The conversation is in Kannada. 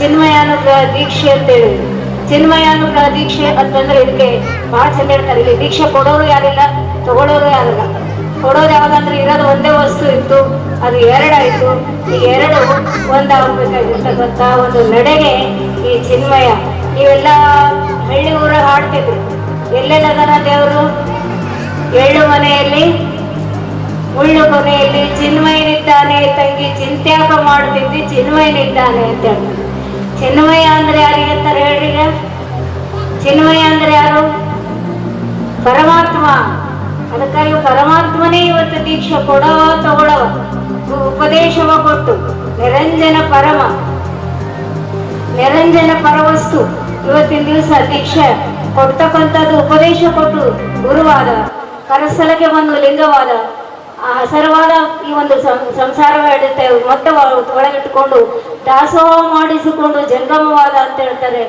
ಚಿನ್ಮಯಾನುಗ್ರಹ ದೀಕ್ಷೆ ಅಂತೇಳಿ. ಚಿನ್ಮಯಾನುಗ್ರಹ ದೀಕ್ಷೆ ಅಂತಂದ್ರೆ ಇದಕ್ಕೆ ಬಹಳ ಹೇಳ್ತಾರೆ. ಇಲ್ಲಿ ದೀಕ್ಷೆ ಕೊಡೋರು ಯಾರಿಲ್ಲ ತಗೊಳ್ಳೋರು ಯಾರಿಲ್ಲ. ಕೊಡೋರು ಯಾವ್ದಂದ್ರೆ ಇರೋದು ಒಂದೇ ವಸ್ತು ಇತ್ತು, ಅದು ಎರಡಾಯ್ತು ಈ ಎರಡು ಒಂದಾಗಬೇಕಾಗಿರ್ತಕ್ಕಂಥ ಒಂದು ನಡೆಗೆ ಈ ಚಿನ್ಮಯ. ಇವೆಲ್ಲ ಹಳ್ಳಿ ಊರ ಹಾಡ್ತಿದ್ರು. ಎಲ್ಲೆಲ್ಲದನ ದೇವರು? ಎಳ್ಳು ಮನೆಯಲ್ಲಿ, ಮುಳ್ಳು ಕೊನೆಯಲ್ಲಿ ಚಿನ್ಮಯನಿದ್ದಾನೆ, ತಂಗಿ ಚಿಂತ್ಯಾಕ ಮಾಡುತ್ತಿದ್ದಿ ಚಿನ್ಮಯನಿದ್ದಾನೆ ಅಂತ ಹೇಳ್ತಾರೆ ಚಿನ್ಮಯ ಅಂದ್ರೆ ಯಾರಿಗೆ ಅಂತಾರೆ ಹೇಳ್ರಿ ಚಿನ್ಮಯ ಅಂದ್ರೆ ಯಾರು? ಪರಮಾತ್ಮ. ಅದಕ್ಕಾಗಿ ಪರಮಾತ್ಮನೇ ಇವತ್ತು ದೀಕ್ಷೆ ಕೊಡೋ ತಗೊಳೋ ಉಪದೇಶವ ಕೊಟ್ಟು ನಿರಂಜನ ಪರಮ, ನಿರಂಜನ ಪರವಸ್ತು ಇವತ್ತಿನ ದಿವಸ ದೀಕ್ಷೆ ಕೊಡ್ತಕ್ಕಂಥದ್ದು ಉಪದೇಶ ಕೊಟ್ಟು ಗುರುವಾದ ಪರಸ್ಥಳಕ್ಕೆ ಬಂದು ಲಿಂಗವಾದ ಆ ಹಸರವಾದ ಈ ಒಂದು ಸಂಸಾರ ಸಂಸಾರವಿಡುತ್ತೆ ಮತ್ತೆ ಒಳಗಿಟ್ಟುಕೊಂಡು ದಾಸೋಹ ಮಾಡಿಸಿಕೊಂಡು ಜಂಗಮವಾದ ಅಂತ ಹೇಳ್ತಾರೆ.